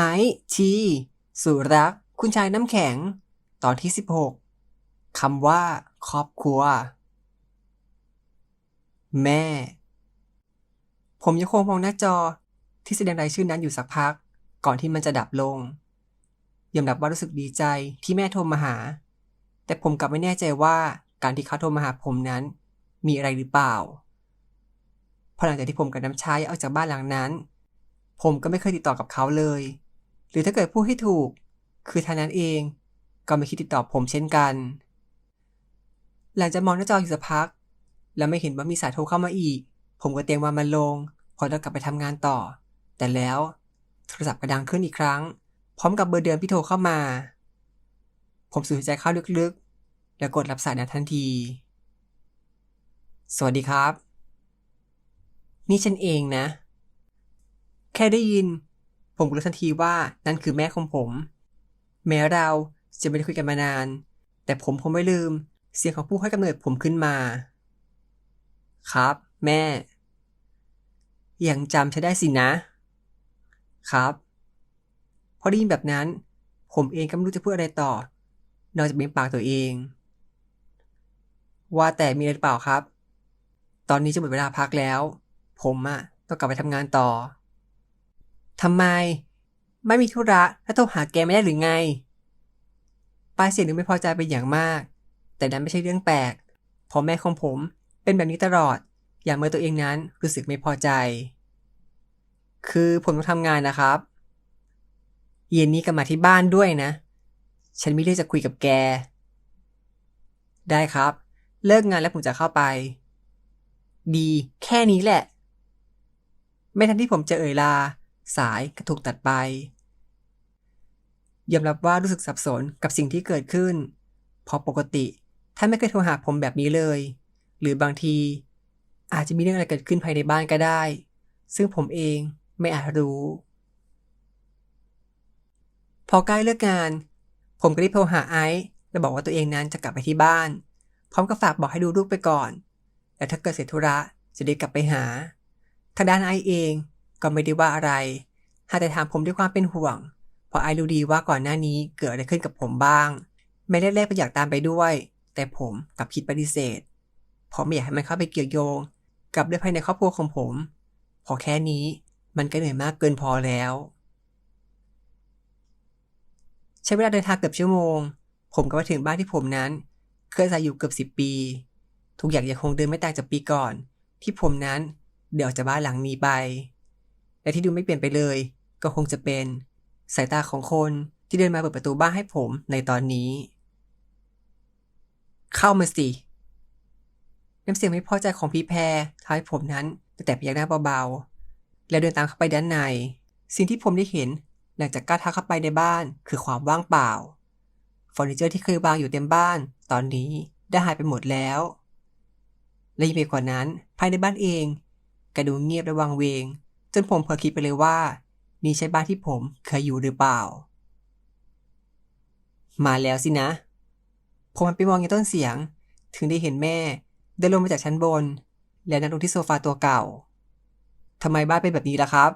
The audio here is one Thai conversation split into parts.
ไอทีสุรัก คุณชายน้ำแข็ง ตอนที่ 16คำว่า ครอบครัว แม่ ผมยังคงมองหน้าจอที่แสดงรายชื่อนั้นอยู่สักพัก ก่อนที่มันจะดับลงยอมรับว่ารู้สึกดีใจที่แม่โทรมาหา แต่ผมกลับไม่แน่ใจว่าการที่เขาโทรมาหาผมนั้น มีอะไรหรือเปล่าเพราะหลังจากที่ผมกับน้ำชายออกจากบ้านหลังนั้น ผมก็ไม่เคยติดต่อกับเขาเลย หรือถ้าเกิดพูดให้ถูก คือทานั้นเองก็ไม่คิดติดต่อผมเช่นกัน หลังจากมองหน้าจออยู่สักพัก แล้วไม่เห็นว่ามีสายโทรเข้ามาอีก ผมก็เตรียมวางมันลงพอจะกลับไปทำงานต่อ แต่แล้วโทรศัพท์ก็ดังขึ้นอีกครั้ง พร้อมกับเบอร์เดิมที่โทรเข้ามา ผมสูดใจเข้าลึกๆ แล้วกดรับสายนั้นทันที สวัสดีครับ นี่ฉันเองนะ แค่ได้ยิน ผมรู้ทันทีว่านั่นคือแม่ของผม แม้เราจะไม่ได้คุยกันมานาน แต่ผมคงไม่ลืม เสียงของผู้ให้กำเนิดผมขึ้นมา ครับ แม่ ยังจำฉันได้สินะ ครับ พอได้ยินแบบนั้น ผมเองก็ไม่รู้จะพูดอะไรต่อ นอกจากเบ้งปากตัวเอง ว่าแต่มีอะไรหรือเปล่าครับ ตอนนี้จะหมดเวลาพักแล้ว ผมอะต้องกลับไปทำงานต่อ ทำไม ไม่มีธุระแล้วโทรหาแกไม่ได้หรือไง ปลายเสียงนึงไม่พอใจเป็นอย่างมาก แต่นั้นไม่ใช่เรื่องแปลกเพราะแม่ของผมเป็นแบบนี้ตลอด อย่างเมื่อตัวเองนั้นรู้สึกไม่พอใจ คือผมต้องทำงานนะครับ เย็นนี้กลับมาที่บ้านด้วยนะ ฉันมีเรื่องจะคุยกับแก ได้ครับ เลิกงานแล้วผมจะเข้าไป ดี แค่นี้แหละ ไม่ทันที่ผมจะเอ่ยลา สายก็ถูกตัดไปยอมรับว่ารู้สึกสับสนกับสิ่งที่เกิดขึ้น เพราะปกติท่านไม่เคยโทรหาผมแบบนี้เลย หรือบางที อาจจะมีเรื่องอะไรเกิดขึ้นภายในบ้านก็ได้ ซึ่งผมเองไม่อาจรู้ พอใกล้เลิกงาน ผมก็รีบโทรหาไอซ์และบอกว่าตัวเองนั้นจะกลับไปที่บ้าน พร้อมกับฝากบอกให้ดูลูกไปก่อนและถ้าเกิดเสร็จธุระจะได้กลับไปหาทางด้านไอซ์เองก็ไม่ได้ว่าอะไร หากแต่ถามผมด้วยความเป็นห่วง เพราะไอรู้ดีว่าก่อนหน้านี้เกิดอะไรขึ้นกับผมบ้างไม่ได้แรกๆไปอยากตามไปด้วย แต่ผมกลับคิดปฏิเสธ เพราะไม่อยากให้มันเข้าไปเกี่ยวโยง กับเรื่องภายในครอบครัวของผม พอแค่นี้มันก็เหนื่อยมากเกินพอแล้ว ใช้เวลาเดินทางเกือบชั่วโมง ผมก็มาถึงบ้านที่ผมนั้น เคยอาศัยอยู่เกือบสิบปี ทุกอย่างยังคงเดินไม่ต่างจากปีก่อน ที่ผมนั้นเดี๋ยวจากบ้านหลังนี้ไป และที่ดูไม่เปลี่ยนไปเลย ก็คงจะเป็น สายตาของคนที่เดินมาเปิดประตูบ้านให้ผมในตอนนี้ เข้ามาสิน้ำเสียงไม่พอใจของพี่แพรทำให้ผมนั้นแต่พยักหน้าเบาๆ แล้วเดินตามเข้าไปด้านใน สิ่งที่ผมได้เห็นหลังจากก้าวเท้าเข้าไปในบ้านคือความว่างเปล่าเฟอร์นิเจอร์ที่เคยวางอยู่เต็มบ้าน ตอนนี้ได้หายไปหมดแล้ว และยิ่งไปกว่านั้นภายในบ้านเองก็ดูเงียบและวังเวง จนผมเผลอคิดไปเลยว่า นี่ใช่บ้านที่ผมเคยอยู่หรือเปล่า มาแล้วสินะ ผมหันไปมองยังต้นเสียง ถึงได้เห็นแม่เดินลงมาจากชั้นบน แล้วนั่งลงที่โซฟาตัวเก่าทำไมบ้านเป็นแบบนี้ล่ะครับ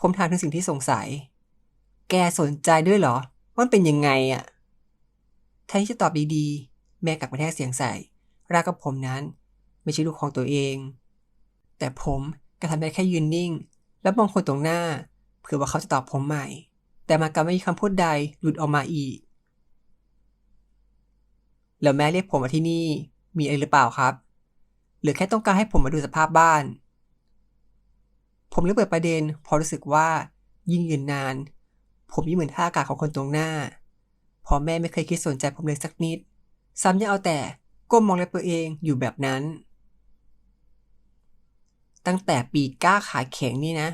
ผมถามถึงสิ่งที่สงสัย แกสนใจด้วยเหรอ ว่าเป็นยังไงอะแทนที่จะตอบดีๆ แม่กลับมาแทกเสียงใส่ ราวกับผมนั้น ไม่ใช่ลูกของตัวเอง แต่ผมก็ทำได้แค่ยืนนิ่ง แล้วมองคนตรงหน้าเผื่อว่าเขาจะตอบผมใหม่ แต่มันกลับไม่มีคำพูดใดหลุดออกมาอีก แล้วแม่เรียกผมมาที่นี่มีอะไรหรือเปล่าครับหรือแค่ต้องการให้ผมมาดูสภาพบ้าน ผมเลือกเปิดประเด็นพราะรู้สึกว่ายิ่งยืนนาน ผมยิ่งเหมือนท่าอากาศของคนตรงหน้าพอแม่ไม่เคยคิดสนใจผมเลยสักนิด ซ้ำยังเอาแต่ก้มมองเล็บตัวเองอยู่แบบนั้น ตั้งแต่ปีก้าขาแข็งนี่นะ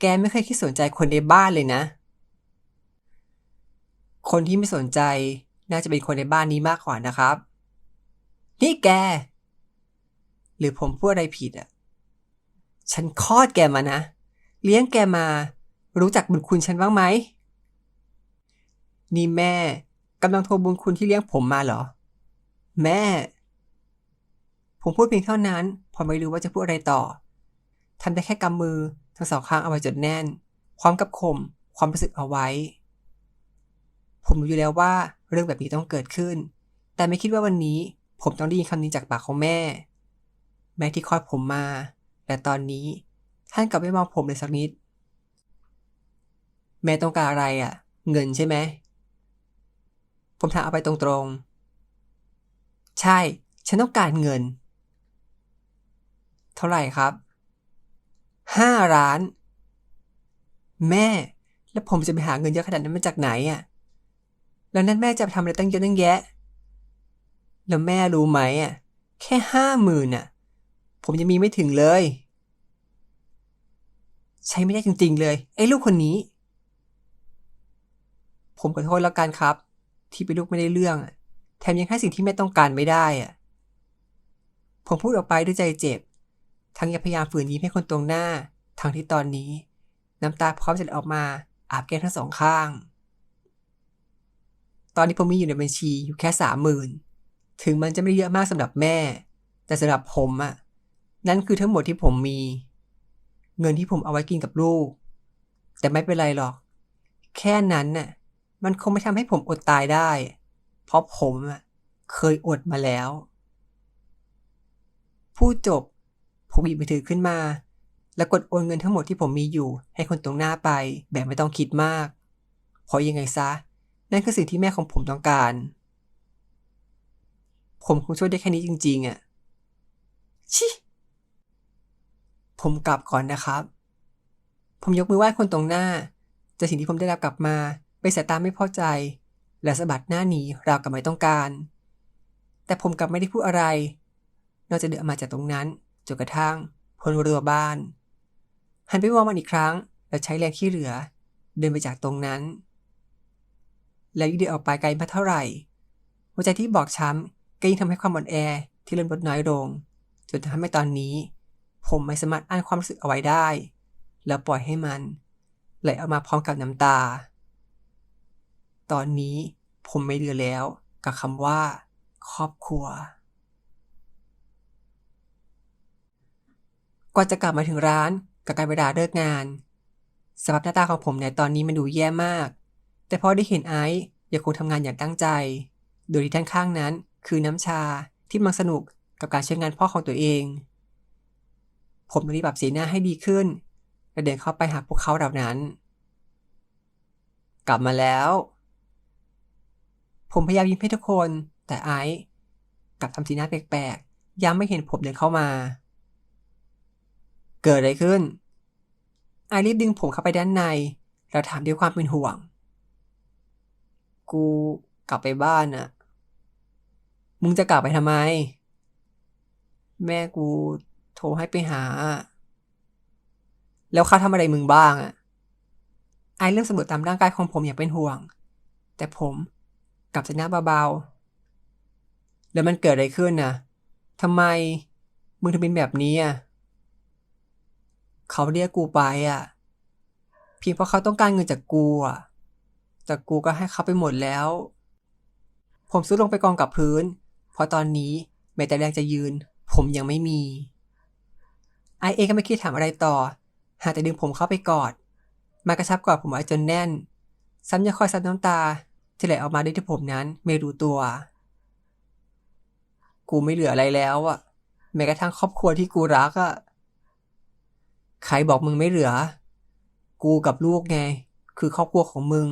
แกไม่เคยคิดสนใจคนในบ้านเลยนะ คนที่ไม่สนใจน่าจะเป็นคนในบ้านนี้มากกว่านะครับ นี่แก หรือผมพูดอะไรผิดอะ ฉันคลอดแกมานะ เลี้ยงแกมา รู้จักบุญคุณฉันบ้างไหม นี่แม่กำลังโทรบุญคุณที่เลี้ยงผมมาเหรอ แม่ ผมพูดเพียงเท่านั้น พอไม่รู้ว่าจะพูดอะไรต่อ ทำได้แค่กำมือ ทั้งสองข้างเอาไว้จดแน่น พร้อมกับข่มความรู้สึกเอาไว้ ผมรู้อยู่แล้วว่าเรื่องแบบนี้ต้องเกิดขึ้น แต่ไม่คิดว่าวันนี้ ผมต้องได้ยินคำนี้จากปากของแม่ แม่ที่คลอดผมมา แต่ตอนนี้ท่านกลับไม่มองผมเลยสักนิด แม่ต้องการอะไรอะ่ะ เงินใช่ไหม ผมถามเอาไปตรงๆ ใช่ ฉันต้องการเงิน เท่าไหร่ครับ ห้าล้าน แม่ แล้วผมจะไปหาเงินเยอะขนาดนั้นมาจากไหนอะ แล้วนั่นแม่จะไปทำอะไรตั้งเยอะตั้งแยะ แล้วแม่รู้ไหมอะ แค่ห้าหมื่นอะ ผมยังมีไม่ถึงเลย ใช้ไม่ได้จริง ๆ เลย ไอ้ลูกคนนี้ ผมขอโทษแล้วกันครับ ที่เป็นลูกไม่ได้เรื่องอะแถมยังให้สิ่งที่แม่ต้องการไม่ได้อะ ผมพูดออกไปด้วยใจเจ็บ ทั้งยังพยายามฝืนยิ้มให้คนตรงหน้า ทั้งที่ตอนนี้ น้ำตาพร้อมจะไหลออกมาอาบแก้มทั้งสองข้าง ตอนนี้ผมมีอยู่ในบัญชีอยู่แค่สามหมื่นถึงมันจะไม่เยอะมากสำหรับแม่ แต่สำหรับผมอะนั่นคือทั้งหมดที่ผมมี เงินที่ผมเอาไว้กินกับลูก แต่ไม่เป็นไรหรอก แค่นั้นน่ะมันคงไม่ทำให้ผมอดตายได้ เพราะผมอะเคยอดมาแล้วพูดจบ ผมหยิบมือถือขึ้นมา แล้วกดโอนเงินทั้งหมดที่ผมมีอยู่ ให้คนตรงหน้าไปแบบไม่ต้องคิดมาก เพราะยังไงซะ นั่นคือสิ่งที่แม่ของผมต้องการ ผมคงช่วยได้แค่นี้จริง ๆอะ่ะ ชิผมกลับก่อนนะครับ ผมยกมือไหว้คนตรงหน้า แต่สิ่งที่ผมได้รับกลับมาเป็นสายตาไม่พอใจ และสะบัดหน้าหนีราวกับไม่ต้องการ แต่ผมกลับไม่ได้พูดอะไร นอกจากเดินอมาจากตรงนั้น จนกระทั่งพ้นรั้วบ้าน หันไปมองมันอีกครั้ง แล้วใช้แรงที่เหลือ เดินไปจากตรงนั้น แล้วยิ่งเดินออกไปไกลมาเท่าไหร่ หัวใจที่บอบช้ำก็ยิ่งทำให้ความอ่อนแอที่เริ่มลดน้อยลง จนทำให้ตอนนี้ ผมไม่สามารถอ่านความรู้สึกเอาไว้ได้ แล้วปล่อยให้มันไหลออกมาพร้อมกับน้ำตา ตอนนี้ผมไม่เหลือแล้วกับคำว่า ครอบครัว กว่าจะกลับมาถึงร้านกับการเวลาเลิกงานสภาพหน้าตาของผมในตอนนี้มันดูแย่มาก แต่พอได้เห็นไอซ์ยังคงทำงานอย่างตั้งใจ โดยที่ด้านข้างนั้น คือน้ำชาที่มันสนุกกับการใช้งานพ่อของตัวเอง ผมต้องรีบปรับสีหน้าให้ดีขึ้น และเดินเข้าไปหาพวกเขาเหล่านั้น กลับมาแล้ว ผมพยายามยิ้มให้ทุกคน แต่ไอซ์กลับทำสีหน้าแปลกๆย้ำไม่เห็นผมเดินเข้ามา เกิดอะไรขึ้น ไอรีบดึงผมเข้าไปด้านใน แล้วถามด้วยความเป็นห่วง กูกลับไปบ้านอะมึงจะกลับไปทำไม แม่กูโทรให้ไปหา แล้วเขาทำอะไรมึงบ้างอะไอเริ่มสำรวจตามร่างกายของผมอย่างเป็นห่วง แต่ผมกลับจะหน้าเบาๆ แล้วมันเกิดอะไรขึ้นนะทำไมมึงถึงเป็นแบบนี้อะ เขาเรียกกูไปอะเพียงเพราะเขาต้องการเงินจากกูอะ แต่กูก็ให้เขาไปหมดแล้ว ผมซุดลงไปกองกับพื้น เพราะตอนนี้แม้แต่แรงจะยืน ผมยังไม่มี ไอเอก็ไม่คิดถามอะไรต่อ หากแต่ดึงผมเข้าไปกอด มากระชับกอดผมไว้จนแน่น ซ้ำยังคอยซับน้ำตา ที่ไหลออกมาด้วยที่ผมนั้นไม่รู้ตัว กูไม่เหลืออะไรแล้วอะ แม้กระทั่งครอบครัวที่กูรักอะ ใครบอกมึงไม่เหลือ กูกับลูกไง คือครอบครัวของมึง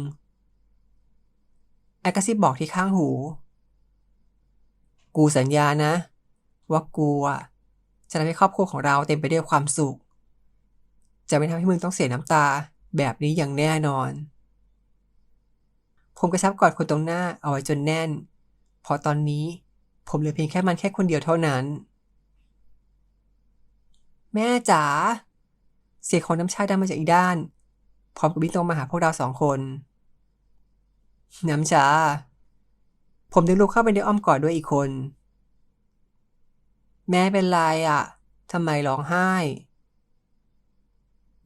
ไอ้กระซิบบอกที่ข้างหู กูสัญญานะ ว่ากูอะจะทำให้ครอบครัวของเราเต็มไปด้วยความสุข จะไม่ทำให้มึงต้องเสียน้ำตาแบบนี้อย่างแน่นอน ผมกระชับกอดคนตรงหน้าเอาไว้จนแน่นพราะตอนนี้ผมเหลือเพียงแค่มันแค่คนเดียวเท่านั้น แม่จ๋า เสียงของน้ำชาดังมาจากอีกด้าน พร้อมกับวิ่งตรงมาหาพวกเราสองคน น้ำชา ผมดึงลูกเข้าไปในอ้อมกอดด้วยอีกคน แม่เป็นไรอะทำไมร้องไห้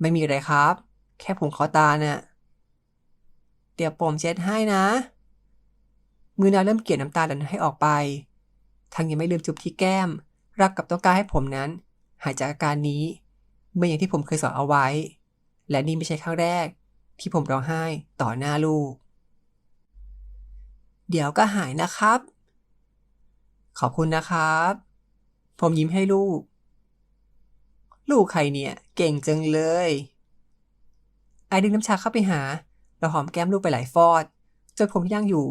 ไม่มีอะไรครับ แค่ผมขอตาเนี่ยเดี๋ยวผมเช็ดให้นะ มือนาวเริ่มเกลี่ยน้ำตาดันให้ออกไป ทั้งยังไม่ลืมจุบที่แก้ม รักกับต้องการให้ผมนั้น หายจากอาการนี้ เมื่ออย่างที่ผมเคยสอนเอาไว้ และนี่ไม่ใช่ครั้งแรก ที่ผมร้องไห้ต่อหน้าลูก เดี๋ยวก็หายนะครับ ขอบคุณนะครับ ผมยิ้มให้ลูก ลูกใครเนี่ย เก่งจังเลย ไอดึงน้ำชาเข้าไปหา เราหอมแก้มลูกไปหลายฟอด จนผมที่นั่งอยู่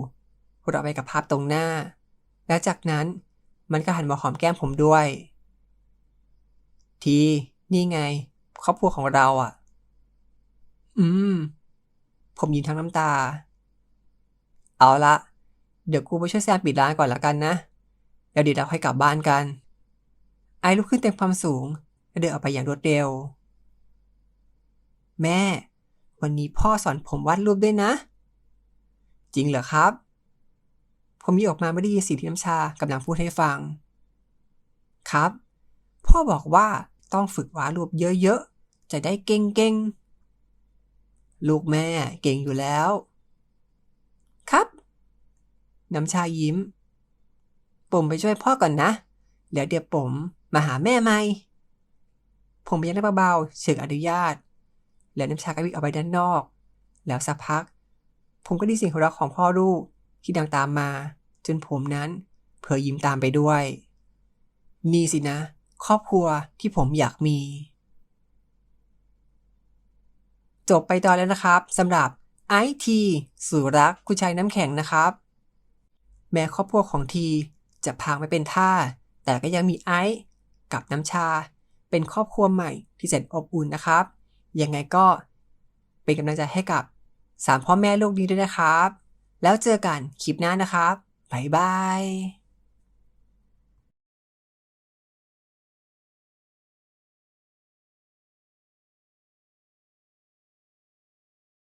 หัวเราะไปกับภาพตรงหน้า แล้วจากนั้นมันก็หันมาหอมแก้มผมด้วย ที นี่ไง ครอบครัวของเราอะ อืม ผมยิ้มทั้งน้ำตา เอาละ เดี๋ยวกูไปช่วยแซมปิดร้านก่อนละกันนะแล้วเดี๋ยวเราค่อยกลับบ้านกัน ไอลุกขึ้นเต็มความสูง และเดินออกไปอย่างรวดเร็ว แม่ วันนี้พ่อสอนผมวาดรูปด้วยนะ จริงเหรอครับ ผมยิ้มออกมาไม่ได้ยินสิ่งที่น้ำชากำลังพูดให้ฟัง ครับ พ่อบอกว่า ต้องฝึกวาดรูปเยอะๆ จะได้เก่งๆ ลูกแม่เก่งอยู่แล้ว ครับ น้ำชายิ้ม ผมไปช่วยพ่อก่อนนะแล้วเดี๋ยวผมมาหาแม่ใหม่ ผมไปยังได้เบาๆเชิญอนุญาต แล้วน้ำชาก็วิ่งออกไปด้านนอก แล้วสักพัก ผมก็ได้ยินเสียงหัวเราะของพ่อลูกที่ดังตามมา จนผมนั้นเผลอยิ้มตามไปด้วย นี่สินะ ครอบครัวที่ผมอยากมี จบไปตอนแล้วนะครับสำหรับไอทีสู่รักคุณชายน้ำแข็งนะครับ แม้ครอบครัวของทีจะพังไม่เป็นท่า แต่ก็ยังมีไอกับน้ำชา เป็นครอบครัวใหม่ที่แสนอบอุ่นนะครับ ยังไงก็เป็นกำลังใจให้กับสามพ่อแม่ลูกนี้ด้วยนะครับ แล้วเจอกันคลิปหน้านะครับบ๊ายบาย